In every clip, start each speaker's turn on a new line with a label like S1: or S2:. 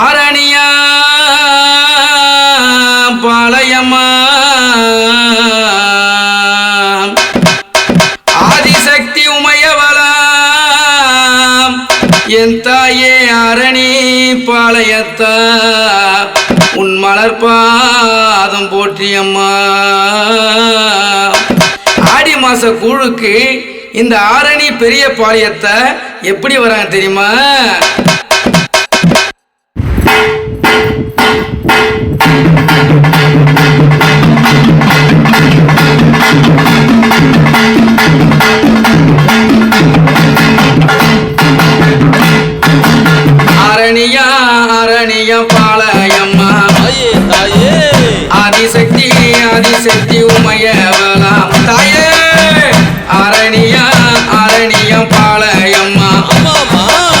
S1: ஆரணியா பாளையமா ஆதிசக்தி உமையவளாம் என் தாயே அரணி பாளையத்தா. உன் மலர்பாதம் போற்றியம்மா. ஆடி மாச குழுக்கு இந்த ஆரணி பெரிய பாளையத்தை எப்படி வராங்க தெரியுமா? அரணியா அரணிய பாளையம்மா.
S2: தாயே
S1: ஆதிசக்தி ஆதிசக்தி உமையவலாம் தாயே அரணியா அரணிய பாளையம்மா.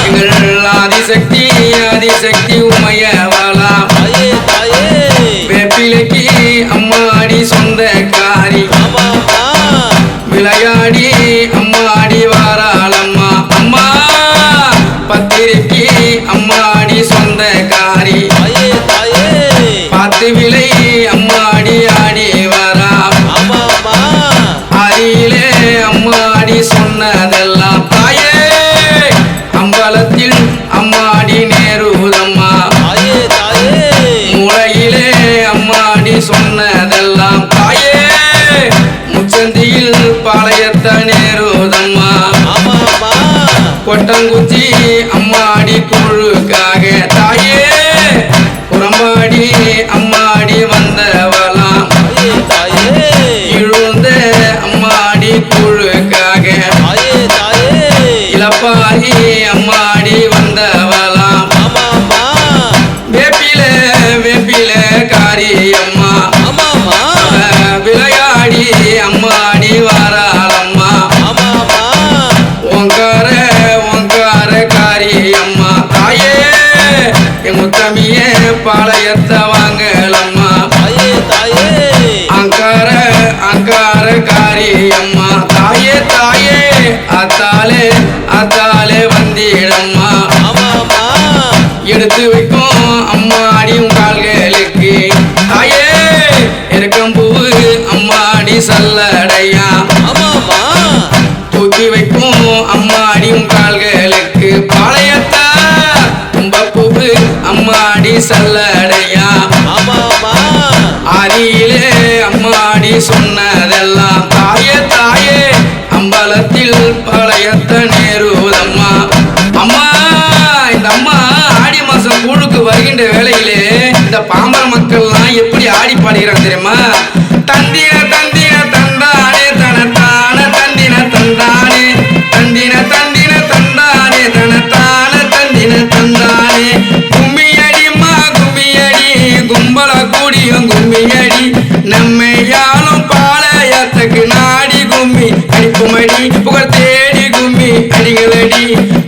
S1: எங்கள் ஆதிசக்தி ஆதிசக்தி உமையவலாம் வேப்பிலைக்கு அம்மாடி சொந்தக்காரி. గంటలు பாளையத்த வாங்கலம்மா
S2: தாயே தாயே.
S1: அங்கார அங்கார காரி அம்மா தாயே தாயே அத்தாலே அத்தாலே வந்திடம்மா. எடுத்து வைக்கும் அம்மாடி உங்கால்களுக்கு தாயே இருக்கும் பூவு அம்மாடி சல்ல. நம்மையாலும் பாளையத்துக்கு நாடி கும்மி அடிப்புமணி புகழ் தேடி கும்மி அடிகளடி.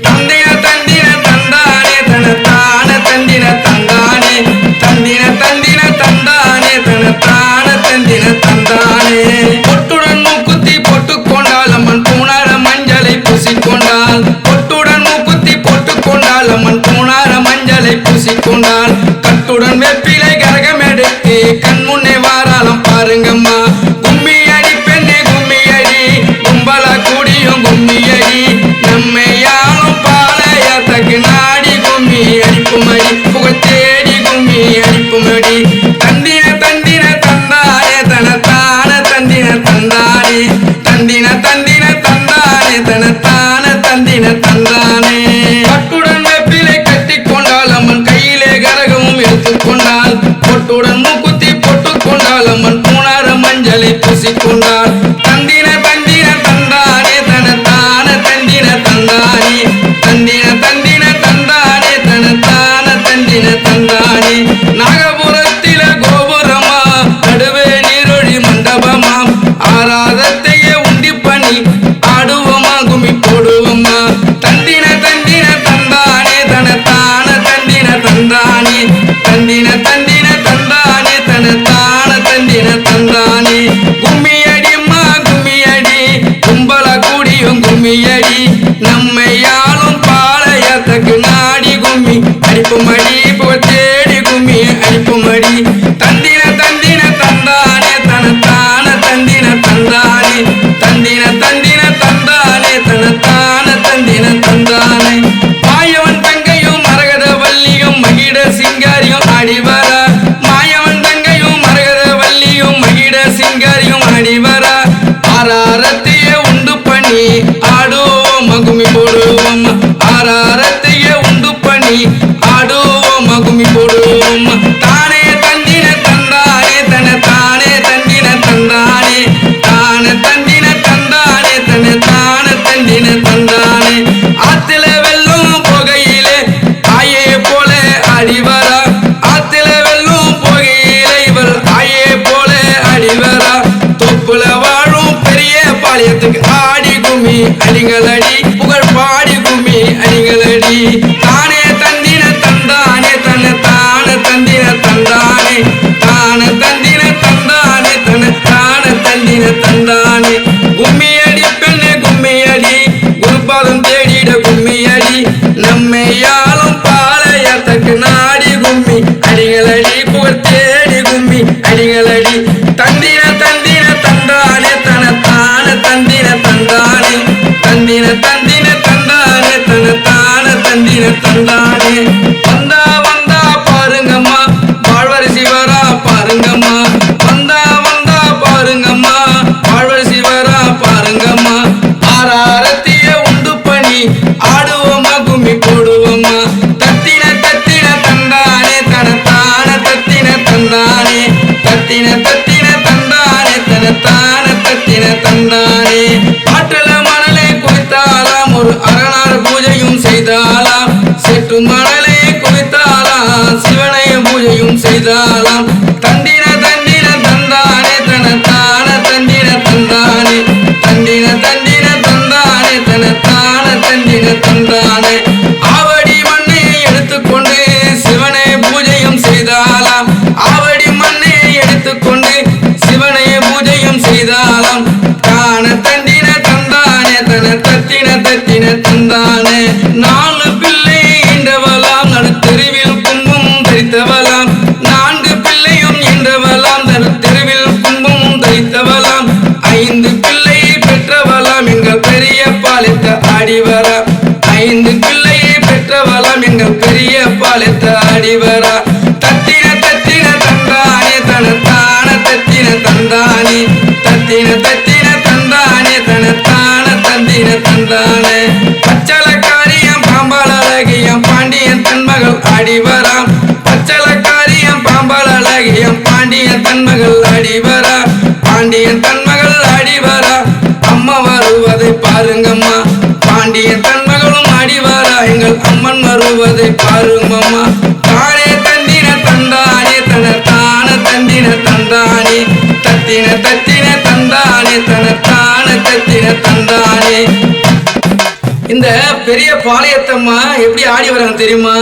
S1: தந்தைய தந்தின தந்தானே தனத்தான தந்தின தந்தானே. தந்தின தந்தின தந்தானே தனத்தான தந்தின தந்தானே. பொட்டுடன் மூக்குத்தி பொட்டு கொண்டால் அம்மன் பூனார மஞ்சளை பூசிக்கொண்டால் பொட்டுடன் மூக்குத்தி பொட்டு கொண்டால் அம்மன் பூனார மஞ்சளை பூசிக்கொண்டால் கட்டுடன் வெப்பிலை கரகம் எடுத்து கண் முன்னே பாருங்கம்மா. நீ தீங்களடி தந்திர செய்தாலாம் தந்திர தந்திர தந்தானே தனத்தான தந்திர தந்தானே. தந்திர தந்திர தந்தானே தனத்தான தந்திர தந்தானே. ஆவடி மண்ணை எடுத்துக்கொண்டு சிவனை பூஜையும் செய்தாலாம். ஆவடி மண்ணை எடுத்துக்கொண்டு சிவனை பூஜையும் செய்தாலாம். தான தந்திர தந்தானே தன தத்தின தத்தின தந்தானே. நான் ஆடிவரா ஐந்து பிள்ளையை பெற்றவளாம் எங்கள் பெரிய பாலித்த ஆடிவரா தத்தின தத்தின தந்தானே தனத்தான தத்தின தந்தானே. தத்தின தத்தின தந்தானே தனத்தான தந்தின தந்தானே. பச்சளக்காரியம் பாம்பால் அழகியம் பாண்டியன் தன்மகள் ஆடிவராம் பச்சளக்காரியம் பாம்பால் அழகியம் பாண்டியன் தன்மகள் ஆடிவரா பாண்டியன் தன்மகள் அடிவரா அம்மா வருவதை பாருங்க வருவதை பாருங்கம்மா தானே தந்தின தந்தானே தன தான தந்தின தந்தானே. தத்தின தத்தின தந்தானே தன தான தத்தின தந்தானே. இந்த பெரிய பாளையத்தம்மா எப்படி ஆடி வராங்க தெரியுமா?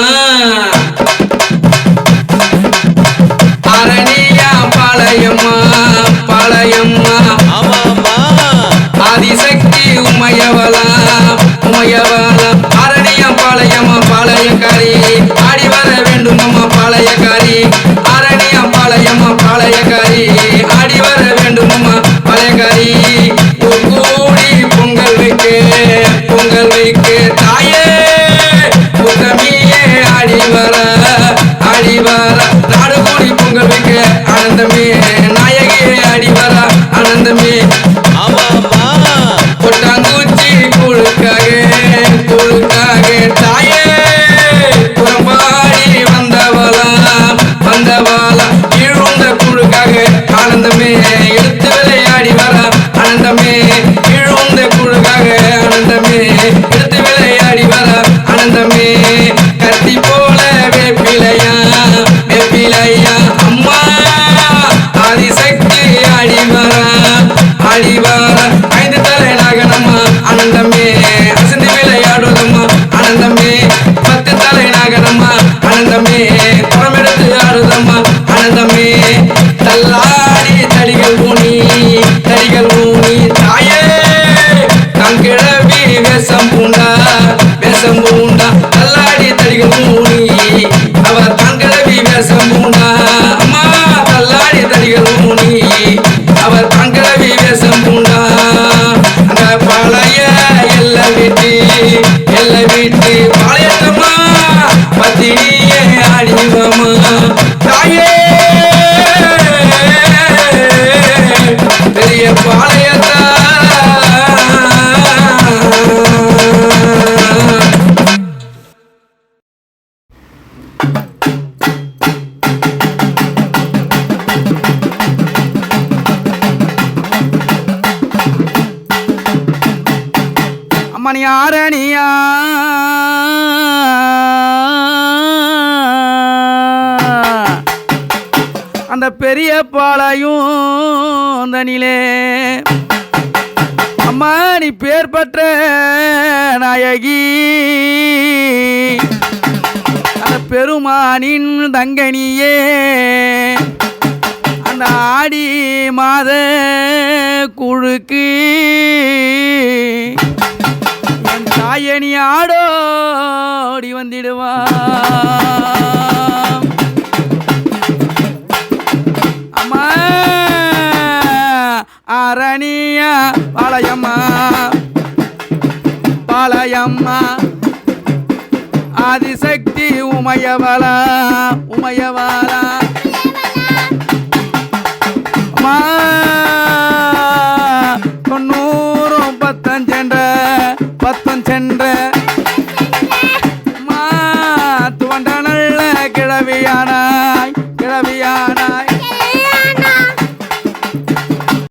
S1: அந்த பெரிய பாளையும் தனிலே அம்மா நீ பேர் பெற்ற நாயகி. அந்த பெருமானின் தங்கனியே. அந்த ஆடி மாத குழுக்கு என் தாயணி ஆடோடி வந்திடுவா. பாளையம்மா. பாளையம்மா. ஆதிசக்தி உமையவளா. உமையவளா. அம்மா.